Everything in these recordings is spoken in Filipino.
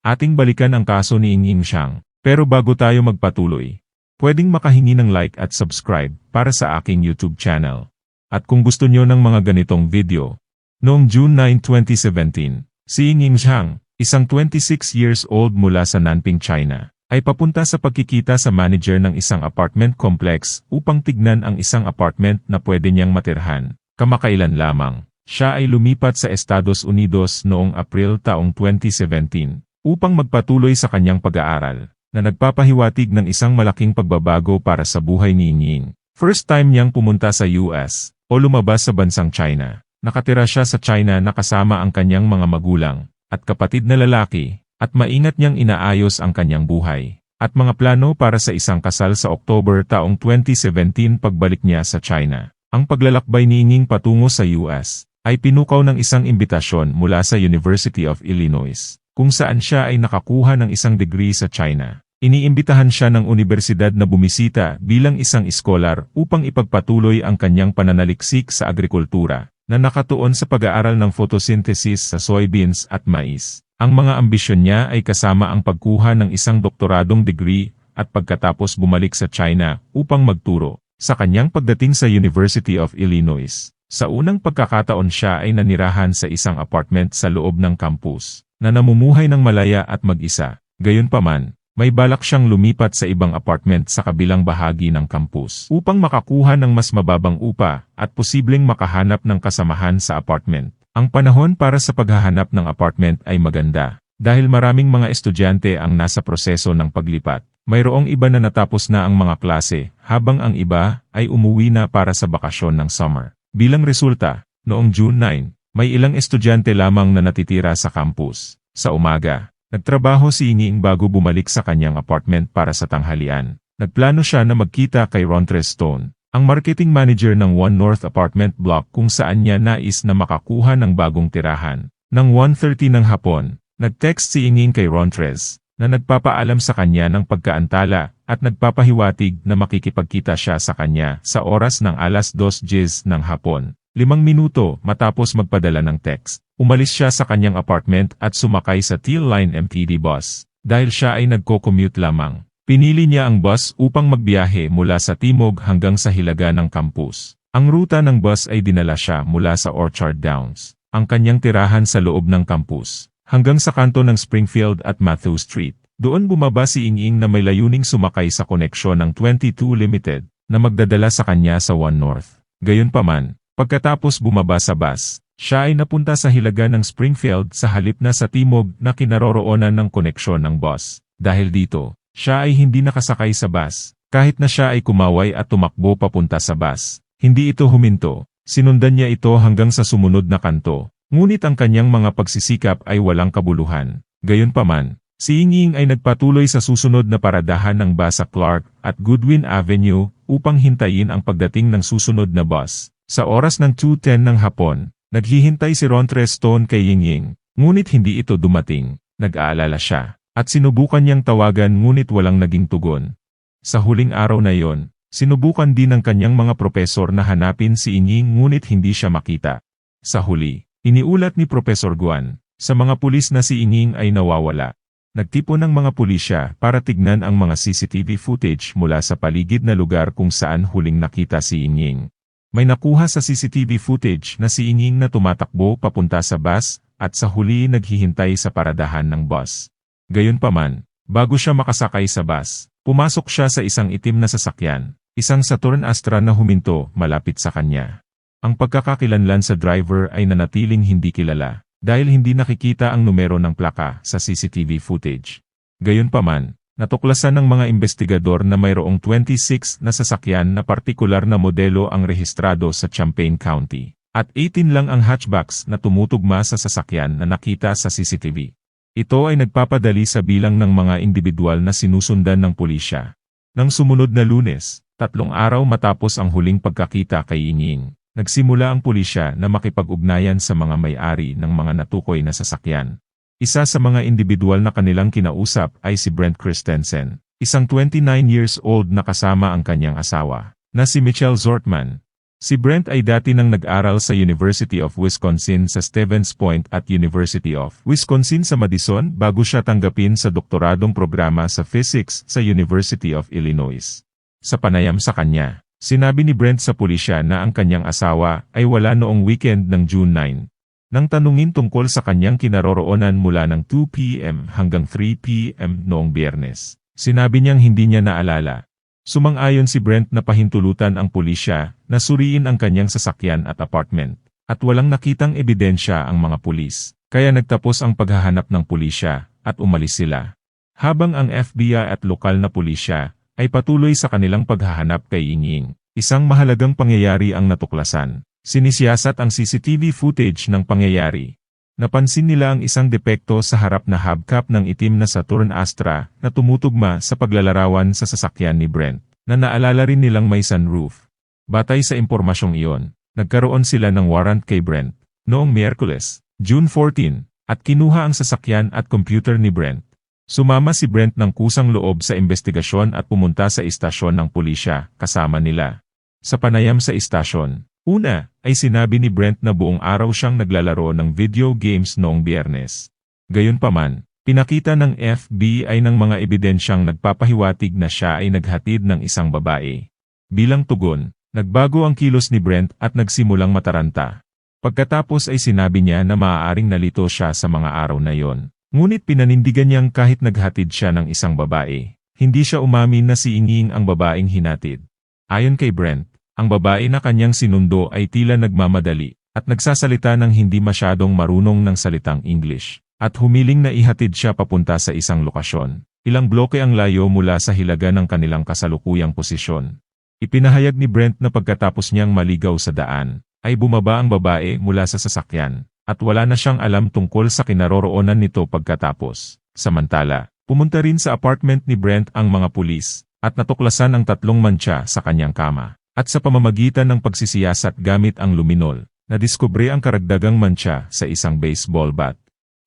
Ating balikan ang kaso ni Ing Ing Xiang. Pero bago tayo magpatuloy, pwedeng makahingi ng like at subscribe para sa aking YouTube channel. At kung gusto nyo ng mga ganitong video, noong June 9, 2017, si Ing Ing Xiang, isang 26 years old mula sa Nanping, China, ay papunta sa pagkikita sa manager ng isang apartment complex upang tignan ang isang apartment na pwede niyang matirhan. Kamakailan lamang, siya ay lumipat sa Estados Unidos noong April taong 2017 upang magpatuloy sa kanyang pag-aaral na nagpapahiwatig ng isang malaking pagbabago para sa buhay ni Ying. First time niyang pumunta sa US o lumabas sa bansang China. Nakatira siya sa China na kasama ang kanyang mga magulang at kapatid na lalaki at maingat niyang inaayos ang kanyang buhay at mga plano para sa isang kasal sa October taong 2017 pagbalik niya sa China. Ang paglalakbay ni Ying patungo sa US ay pinukaw ng isang imbitasyon mula sa University of Illinois kung saan siya ay nakakuha ng isang degree sa China. Iniimbitahan siya ng universidad na bumisita bilang isang iskolar upang ipagpatuloy ang kanyang pananaliksik sa agrikultura, na nakatuon sa pag-aaral ng photosynthesis sa soybeans at mais. Ang mga ambisyon niya ay kasama ang pagkuha ng isang doktoradong degree at pagkatapos bumalik sa China upang magturo. Sa kanyang pagdating sa University of Illinois, sa unang pagkakataon siya ay nanirahan sa isang apartment sa loob ng campus na namumuhay ng malaya at mag-isa. Gayunpaman, may balak siyang lumipat sa ibang apartment sa kabilang bahagi ng campus upang makakuha ng mas mababang upa at posibleng makahanap ng kasamahan sa apartment. Ang panahon para sa paghahanap ng apartment ay maganda dahil maraming mga estudyante ang nasa proseso ng paglipat. Mayroong iba na natapos na ang mga klase habang ang iba ay umuwi na para sa bakasyon ng summer. Bilang resulta, noong June 9, may ilang estudyante lamang na natitira sa campus. Sa umaga, nagtrabaho si Inging bago bumalik sa kanyang apartment para sa tanghalian. Nagplano siya na magkita kay Rontres Stone, ang marketing manager ng One North Apartment Block kung saan niya nais na makakuha ng bagong tirahan. Nang 1.30 ng hapon, nag-text si Inging kay Rontres, na nagpapaalam sa kanya ng pagkaantala at nagpapahiwatig na makikipagkita siya sa kanya sa oras ng alas 2.10 ng hapon. Limang minuto matapos magpadala ng text, umalis siya sa kanyang apartment at sumakay sa Teal Line MTD bus. Dahil siya ay nagko-commute lamang, pinili niya ang bus upang magbiyahe mula sa timog hanggang sa hilaga ng campus. Ang ruta ng bus ay dinala siya mula sa Orchard Downs, ang kanyang tirahan sa loob ng campus, hanggang sa kanto ng Springfield at Matthew Street. Doon bumaba si Inging na may layuning sumakay sa koneksyon ng 22 Limited na magdadala sa kanya sa One North. Gayunpaman, Pagkatapos bumaba sa bus, siya ay napunta sa hilaga ng Springfield sa halip na sa timog na kinaroroonan ng koneksyon ng bus. Dahil dito, siya ay hindi nakasakay sa bus. Kahit na siya ay kumaway at tumakbo papunta sa bus, hindi ito huminto. Sinundan niya ito hanggang sa sumunod na kanto. Ngunit ang kanyang mga pagsisikap ay walang kabuluhan. Gayunpaman, si Inging ay nagpatuloy sa susunod na paradahan ng bus sa Clark at Goodwin Avenue upang hintayin ang pagdating ng susunod na bus. Sa oras ng 2.10 ng hapon, naghihintay si Rontre Stone kay Yingying, ngunit hindi ito dumating. Nag-aalala siya, at sinubukan niyang tawagan ngunit walang naging tugon. Sa huling araw na yon, sinubukan din ng kanyang mga propesor na hanapin si Yingying ngunit hindi siya makita. Sa huli, iniulat ni Profesor Guan, sa mga pulis na si Yingying ay nawawala. Nagtipo ng mga pulisya para tignan ang mga CCTV footage mula sa paligid na lugar kung saan huling nakita si Yingying. May nakuha sa CCTV footage na si Inging na tumatakbo papunta sa bus at sa huli naghihintay sa paradahan ng bus. Gayunpaman, bago siya makasakay sa bus, pumasok siya sa isang itim na sasakyan, isang Saturn Astra na huminto malapit sa kanya. Ang pagkakakilanlan sa driver ay nanatiling hindi kilala dahil hindi nakikita ang numero ng plaka sa CCTV footage. Gayunpaman, Natuklasan ng mga investigador na mayroong 26 na sasakyan na partikular na modelo ang rehistrado sa Champaign County, at 18 lang ang hatchbacks na tumutugma sa sasakyan na nakita sa CCTV. Ito ay nagpapadali sa bilang ng mga individual na sinusundan ng pulisya. Nang sumunod na lunes, tatlong araw matapos ang huling pagkakita kay Yinging, nagsimula ang pulisya na makipag-ugnayan sa mga may-ari ng mga natukoy na sasakyan isa sa mga individual na kanilang kinausap ay si Brent Christensen, isang 29 years old na kasama ang kanyang asawa, na si Michelle Zortman. Si Brent ay dati nang nag-aral sa University of Wisconsin sa Stevens Point at University of Wisconsin sa Madison bago siya tanggapin sa doktoradong programa sa physics sa University of Illinois. Sa panayam sa kanya, sinabi ni Brent sa pulisya na ang kanyang asawa ay wala noong weekend ng June 9. Nang tanungin tungkol sa kanyang kinaroroonan mula ng 2 p.m. hanggang 3 p.m. noong biyernes, sinabi niyang hindi niya naalala. Sumang-ayon si Brent na pahintulutan ang pulisya na suriin ang kanyang sasakyan at apartment, at walang nakitang ebidensya ang mga pulis, kaya nagtapos ang paghahanap ng pulisya, at umalis sila. Habang ang FBI at lokal na pulisya ay patuloy sa kanilang paghahanap kay Inying, isang mahalagang pangyayari ang natuklasan. Sinisiyasat ang CCTV footage ng pangyayari. Napansin nila ang isang depekto sa harap na hubcap ng itim na Saturn Astra na tumutugma sa paglalarawan sa sasakyan ni Brent, na naalala rin nilang may sunroof. Batay sa impormasyong iyon, nagkaroon sila ng warrant kay Brent noong Miyerkules, June 14, at kinuha ang sasakyan at computer ni Brent. Sumama si Brent ng kusang loob sa investigasyon at pumunta sa istasyon ng pulisya kasama nila. Sa panayam sa istasyon, Una, ay sinabi ni Brent na buong araw siyang naglalaro ng video games noong biyernes. Gayunpaman, pinakita ng FBI ng mga ebidensyang nagpapahiwatig na siya ay naghatid ng isang babae. Bilang tugon, nagbago ang kilos ni Brent at nagsimulang mataranta. Pagkatapos ay sinabi niya na maaaring nalito siya sa mga araw na yon. Ngunit pinanindigan niyang kahit naghatid siya ng isang babae, hindi siya umamin na si Inging ang babaeng hinatid. Ayon kay Brent, ang babae na kanyang sinundo ay tila nagmamadali, at nagsasalita ng hindi masyadong marunong ng salitang English, at humiling na ihatid siya papunta sa isang lokasyon. Ilang bloke ang layo mula sa hilaga ng kanilang kasalukuyang posisyon. Ipinahayag ni Brent na pagkatapos niyang maligaw sa daan, ay bumaba ang babae mula sa sasakyan, at wala na siyang alam tungkol sa kinaroroonan nito pagkatapos. Samantala, pumunta rin sa apartment ni Brent ang mga pulis, at natuklasan ang tatlong mancha sa kanyang kama. At sa pamamagitan ng pagsisiyasat gamit ang luminol, nadiskubre ang karagdagang mancha sa isang baseball bat.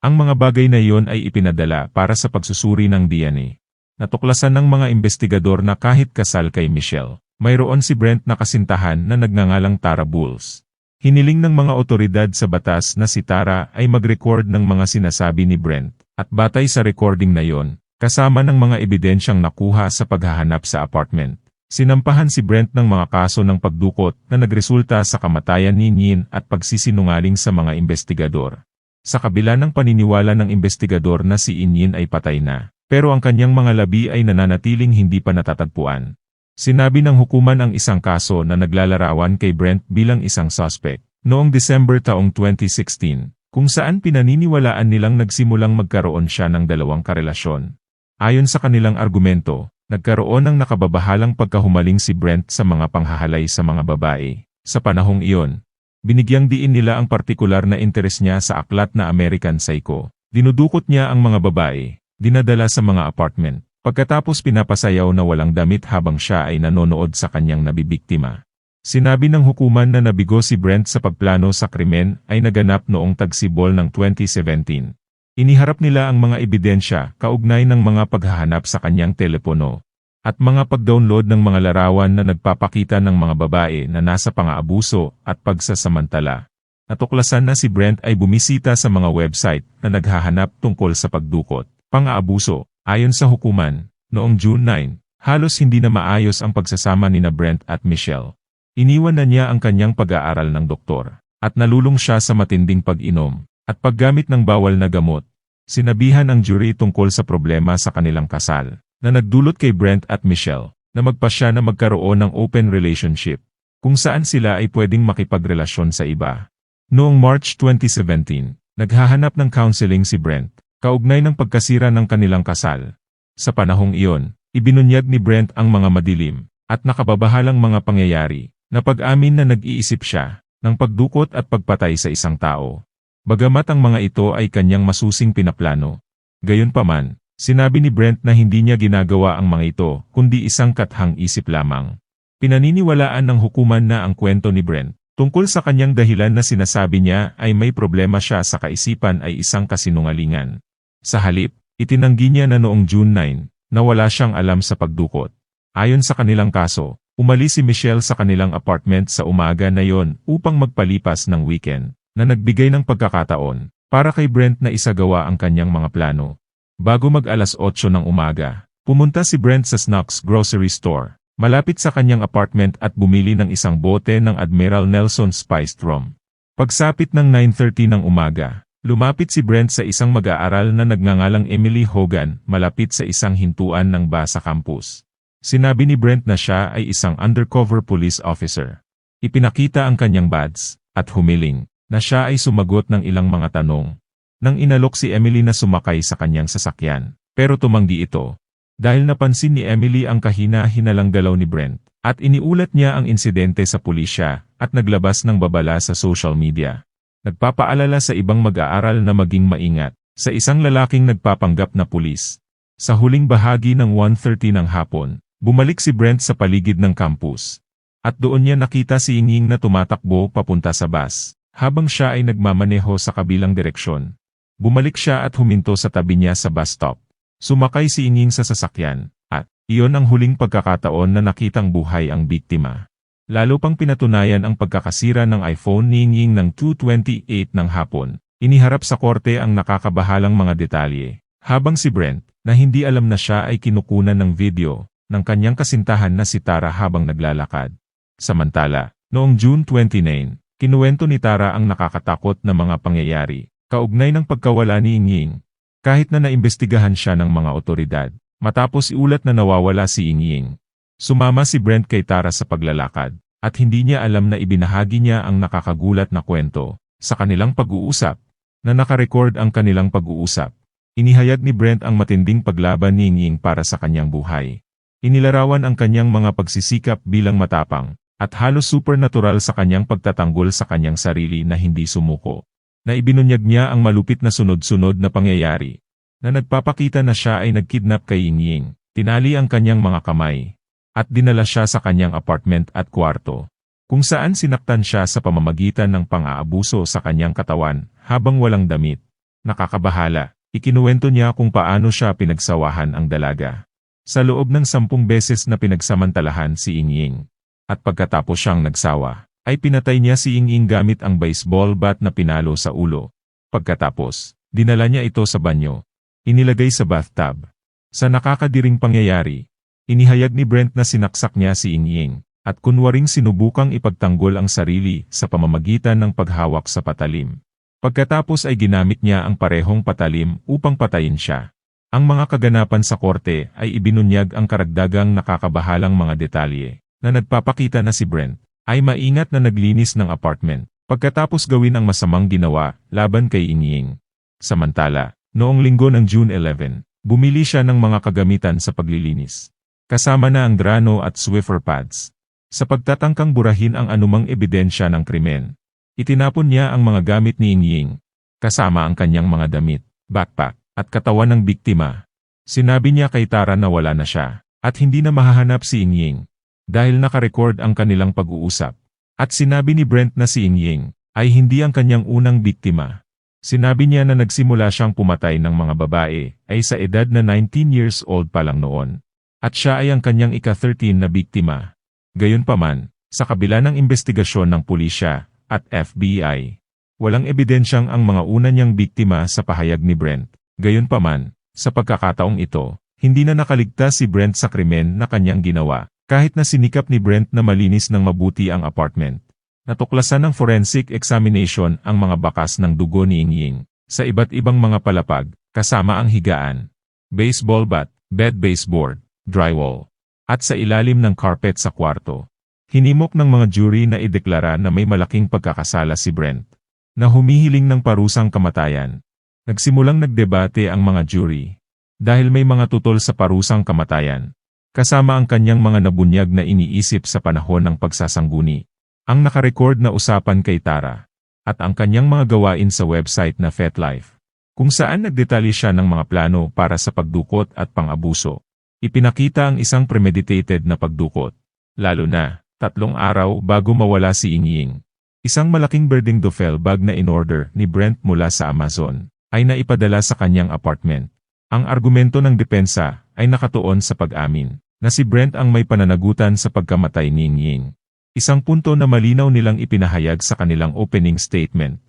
Ang mga bagay na iyon ay ipinadala para sa pagsusuri ng DNA. Natuklasan ng mga investigador na kahit kasal kay Michelle, mayroon si Brent na kasintahan na nagngangalang Tara Bulls. Hiniling ng mga otoridad sa batas na si Tara ay mag-record ng mga sinasabi ni Brent, at batay sa recording na yon, kasama ng mga ebidensyang nakuha sa paghahanap sa apartment. Sinampahan si Brent ng mga kaso ng pagdukot na nagresulta sa kamatayan ni Nin at pagsisinungaling sa mga investigador. Sa kabila ng paniniwala ng investigador na si Inyin ay patay na, pero ang kanyang mga labi ay nananatiling hindi pa natatagpuan. Sinabi ng hukuman ang isang kaso na naglalarawan kay Brent bilang isang suspect noong December taong 2016, kung saan pinaniniwalaan nilang nagsimulang magkaroon siya ng dalawang karelasyon. Ayon sa kanilang argumento, Nagkaroon ng nakababahalang pagkahumaling si Brent sa mga panghahalay sa mga babae. Sa panahong iyon, binigyang diin nila ang partikular na interes niya sa aklat na American Psycho. Dinudukot niya ang mga babae, dinadala sa mga apartment, pagkatapos pinapasayaw na walang damit habang siya ay nanonood sa kanyang nabibiktima. Sinabi ng hukuman na nabigo si Brent sa pagplano sa krimen ay naganap noong tagsibol ng 2017. Iniharap nila ang mga ebidensya kaugnay ng mga paghahanap sa kanyang telepono at mga pag-download ng mga larawan na nagpapakita ng mga babae na nasa pang-aabuso at pagsasamantala. Natuklasan na si Brent ay bumisita sa mga website na naghahanap tungkol sa pagdukot, pang-aabuso. Ayon sa hukuman, noong June 9, halos hindi na maayos ang pagsasama ni na Brent at Michelle. Iniwan na niya ang kanyang pag-aaral ng doktor, at nalulong siya sa matinding pag-inom at paggamit ng bawal na gamot. Sinabihan ang jury tungkol sa problema sa kanilang kasal, na nagdulot kay Brent at Michelle, na magpasya na magkaroon ng open relationship, kung saan sila ay pwedeng makipagrelasyon sa iba. Noong March 2017, naghahanap ng counseling si Brent, kaugnay ng pagkasira ng kanilang kasal. Sa panahong iyon, ibinunyag ni Brent ang mga madilim, at nakababahalang mga pangyayari, na pag-amin na nag-iisip siya, ng pagdukot at pagpatay sa isang tao. Bagamat ang mga ito ay kanyang masusing pinaplano. Gayunpaman, sinabi ni Brent na hindi niya ginagawa ang mga ito, kundi isang kathang isip lamang. Pinaniniwalaan ng hukuman na ang kwento ni Brent, tungkol sa kanyang dahilan na sinasabi niya ay may problema siya sa kaisipan ay isang kasinungalingan. Sa halip, itinanggi niya na noong June 9, na wala siyang alam sa pagdukot. Ayon sa kanilang kaso, Umalis si Michelle sa kanilang apartment sa umaga na yon upang magpalipas ng weekend, na nagbigay ng pagkakataon para kay Brent na isagawa ang kanyang mga plano. Bago mag alas 8 ng umaga, pumunta si Brent sa Snacks Grocery Store, malapit sa kanyang apartment at bumili ng isang bote ng Admiral Nelson Spiced Rum. Pagsapit ng 9.30 ng umaga, lumapit si Brent sa isang mag-aaral na nagngangalang Emily Hogan malapit sa isang hintuan ng basa campus. Sinabi ni Brent na siya ay isang undercover police officer. Ipinakita ang kanyang badge, at humiling, na siya ay sumagot ng ilang mga tanong. Nang inalok si Emily na sumakay sa kanyang sasakyan, pero tumanggi ito. Dahil napansin ni Emily ang kahina-hinalang galaw ni Brent, at iniulat niya ang insidente sa pulisya, at naglabas ng babala sa social media. Nagpapaalala sa ibang mag-aaral na maging maingat, sa isang lalaking nagpapanggap na pulis. Sa huling bahagi ng 1.30 ng hapon, Bumalik si Brent sa paligid ng campus. At doon niya nakita si Inging na tumatakbo papunta sa bus, habang siya ay nagmamaneho sa kabilang direksyon. Bumalik siya at huminto sa tabi niya sa bus stop. Sumakay si Inging sa sasakyan, at iyon ang huling pagkakataon na nakitang buhay ang biktima. Lalo pang pinatunayan ang pagkakasira ng iPhone ni Inging ng 2.28 ng hapon. Iniharap sa korte ang nakakabahalang mga detalye. Habang si Brent, na hindi alam na siya ay kinukunan ng video, ng kanyang kasintahan na si Tara habang naglalakad. Samantala, noong June 29, kinuwento ni Tara ang nakakatakot na mga pangyayari, kaugnay ng pagkawala ni Ingying. Kahit na naimbestigahan siya ng mga otoridad, matapos iulat na nawawala si Ingying. Sumama si Brent kay Tara sa paglalakad, at hindi niya alam na ibinahagi niya ang nakakagulat na kwento sa kanilang pag-uusap, na nakarecord ang kanilang pag-uusap. Inihayag ni Brent ang matinding paglaban ni Ingying para sa kanyang buhay. Inilarawan ang kanyang mga pagsisikap bilang matapang, at halos supernatural sa kanyang pagtatanggol sa kanyang sarili na hindi sumuko. Na ibinunyag niya ang malupit na sunod-sunod na pangyayari, na nagpapakita na siya ay nagkidnap kay Ying tinali ang kanyang mga kamay, at dinala siya sa kanyang apartment at kwarto, kung saan sinaktan siya sa pamamagitan ng pang-aabuso sa kanyang katawan habang walang damit. Nakakabahala, ikinuwento niya kung paano siya pinagsawahan ang dalaga. Sa loob ng sampung beses na pinagsamantalahan si Ingying, at pagkatapos siyang nagsawa, ay pinatay niya si Ingying gamit ang baseball bat na pinalo sa ulo. Pagkatapos, dinala niya ito sa banyo. Inilagay sa bathtub. Sa nakakadiring pangyayari, inihayag ni Brent na sinaksak niya si Ingying, at kunwaring sinubukang ipagtanggol ang sarili sa pamamagitan ng paghawak sa patalim. Pagkatapos ay ginamit niya ang parehong patalim upang patayin siya. Ang mga kaganapan sa korte ay ibinunyag ang karagdagang nakakabahalang mga detalye, na nagpapakita na si Brent ay maingat na naglinis ng apartment, pagkatapos gawin ang masamang ginawa laban kay Inying. Samantala, noong linggo ng June 11, bumili siya ng mga kagamitan sa paglilinis. Kasama na ang drano at Swiffer pads. Sa pagtatangkang burahin ang anumang ebidensya ng krimen, itinapon niya ang mga gamit ni Inying, kasama ang kanyang mga damit, backpack, at katawan ng biktima. Sinabi niya kay Tara na wala na siya, at hindi na mahahanap si Ingying, dahil nakarecord ang kanilang pag-uusap. At sinabi ni Brent na si Ingying, ay hindi ang kanyang unang biktima. Sinabi niya na nagsimula siyang pumatay ng mga babae, ay sa edad na 19 years old pa lang noon. At siya ay ang kanyang ika-13 na biktima. Gayunpaman, sa kabila ng investigasyon ng pulisya at FBI, walang ebidensyang ang mga una niyang biktima sa pahayag ni Brent. Gayunpaman, sa pagkakataong ito, hindi na nakaligtas si Brent sa krimen na kanyang ginawa, kahit na sinikap ni Brent na malinis ng mabuti ang apartment. Natuklasan ng forensic examination ang mga bakas ng dugo ni Ingying sa iba't ibang mga palapag, kasama ang higaan, baseball bat, bed baseboard, drywall, at sa ilalim ng carpet sa kwarto. Hinimok ng mga jury na ideklara na may malaking pagkakasala si Brent, na humihiling ng parusang kamatayan, Nagsimulang nagdebate ang mga jury. Dahil may mga tutol sa parusang kamatayan. Kasama ang kanyang mga nabunyag na iniisip sa panahon ng pagsasangguni. Ang nakarecord na usapan kay Tara. At ang kanyang mga gawain sa website na FetLife. Kung saan nagdetalye siya ng mga plano para sa pagdukot at pang-abuso. Ipinakita ang isang premeditated na pagdukot. Lalo na, tatlong araw bago mawala si Inying. Isang malaking birding duffel bag na in-order ni Brent mula sa Amazon ay naipadala sa kanyang apartment. Ang argumento ng depensa ay nakatuon sa pag-amin na si Brent ang may pananagutan sa pagkamatay ni Ying. Isang punto na malinaw nilang ipinahayag sa kanilang opening statement.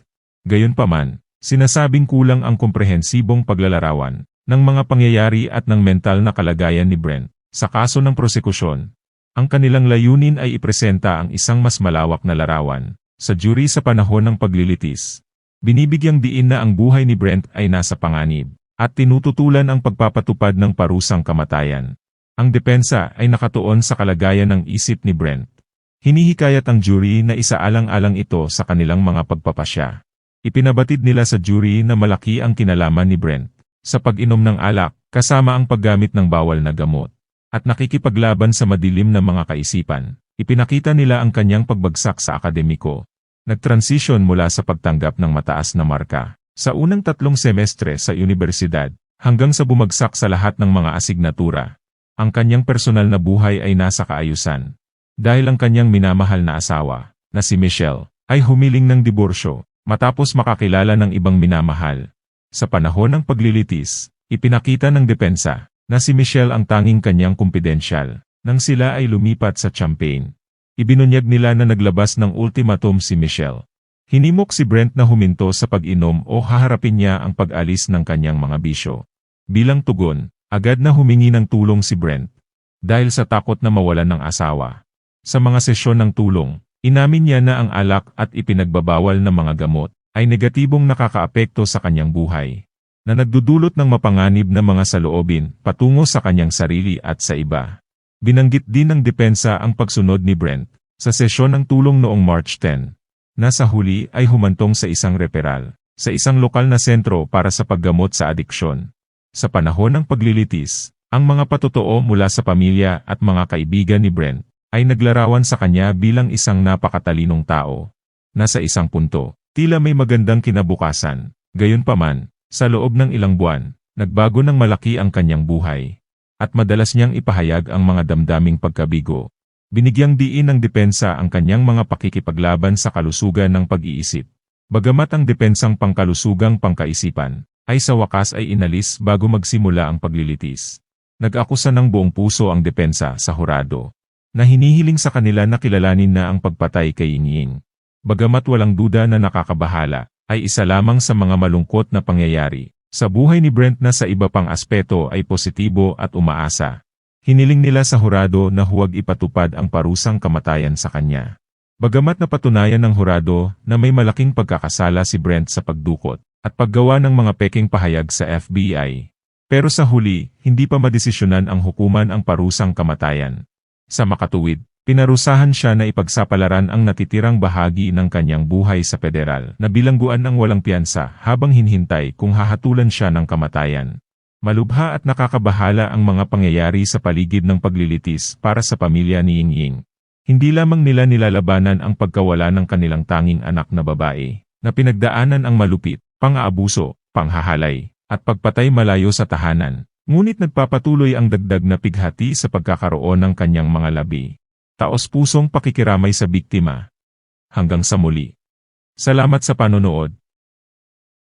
Gayunpaman, sinasabing kulang ang komprehensibong paglalarawan ng mga pangyayari at ng mental na kalagayan ni Brent sa kaso ng prosekusyon. Ang kanilang layunin ay ipresenta ang isang mas malawak na larawan sa jury sa panahon ng paglilitis. Binibigyang diin na ang buhay ni Brent ay nasa panganib at tinututulan ang pagpapatupad ng parusang kamatayan. Ang depensa ay nakatuon sa kalagayan ng isip ni Brent. Hinihikayat ang jury na isaalang-alang ito sa kanilang mga pagpapasya. Ipinabatid nila sa jury na malaki ang kinalaman ni Brent sa pag-inom ng alak kasama ang paggamit ng bawal na gamot at nakikipaglaban sa madilim na mga kaisipan. Ipinakita nila ang kanyang pagbagsak sa akademiko. Nagtransition mula sa pagtanggap ng mataas na marka sa unang tatlong semestre sa universidad hanggang sa bumagsak sa lahat ng mga asignatura. Ang kanyang personal na buhay ay nasa kaayusan. Dahil ang kanyang minamahal na asawa, na si Michelle, ay humiling ng diborsyo, matapos makakilala ng ibang minamahal. Sa panahon ng paglilitis, ipinakita ng depensa, na si Michelle ang tanging kanyang kumpidensyal, nang sila ay lumipat sa Champagne. Ibinunyag nila na naglabas ng ultimatum si Michelle. Hinimok si Brent na huminto sa pag-inom o haharapin niya ang pag-alis ng kanyang mga bisyo. Bilang tugon, Agad na humingi ng tulong si Brent. Dahil sa takot na mawalan ng asawa. Sa mga sesyon ng tulong, inamin niya na ang alak at ipinagbabawal ng mga gamot ay negatibong nakakaapekto sa kanyang buhay. Na nagdudulot ng mapanganib na mga saloobin patungo sa kanyang sarili at sa iba. Binanggit din ng depensa ang pagsunod ni Brent sa sesyon ng tulong noong March 10. Nasa huli ay humantong sa isang referral sa isang lokal na sentro para sa paggamot sa adiksyon. Sa panahon ng paglilitis, ang mga patotoo mula sa pamilya at mga kaibigan ni Brent ay naglarawan sa kanya bilang isang napakatalinong tao. Nasa isang punto, tila may magandang kinabukasan. Gayunpaman, sa loob ng ilang buwan, nagbago ng malaki ang kanyang buhay. At madalas niyang ipahayag ang mga damdaming pagkabigo. Binigyang diin ng depensa ang kanyang mga pakikipaglaban sa kalusugan ng pag-iisip. Bagamat ang depensang pangkalusugang pangkaisipan, ay sa wakas ay inalis bago magsimula ang paglilitis. Nag-akusa ng buong puso ang depensa sa hurado, na hinihiling sa kanila na kilalanin na ang pagpatay kay Ying Bagamat walang duda na nakakabahala, ay isa lamang sa mga malungkot na pangyayari. Sa buhay ni Brent na sa iba pang aspeto ay positibo at umaasa. Hiniling nila sa hurado na huwag ipatupad ang parusang kamatayan sa kanya. Bagamat napatunayan ng hurado na may malaking pagkakasala si Brent sa pagdukot, at paggawa ng mga peking pahayag sa FBI. Pero sa huli, hindi pa madesisyonan ang hukuman ang parusang kamatayan. Sa makatuwid, pinarusahan siya na ipagsapalaran ang natitirang bahagi ng kanyang buhay sa federal na bilangguan ng walang piyansa habang hinhintay kung hahatulan siya ng kamatayan. Malubha at nakakabahala ang mga pangyayari sa paligid ng paglilitis para sa pamilya ni Ying Ying. Hindi lamang nila nilalabanan ang pagkawala ng kanilang tanging anak na babae, na pinagdaanan ang malupit, pang-aabuso, panghahalay, at pagpatay malayo sa tahanan. Ngunit nagpapatuloy ang dagdag na pighati sa pagkakaroon ng kanyang mga labi. Taos pusong pakikiramay sa biktima. Hanggang sa muli. Salamat sa panonood.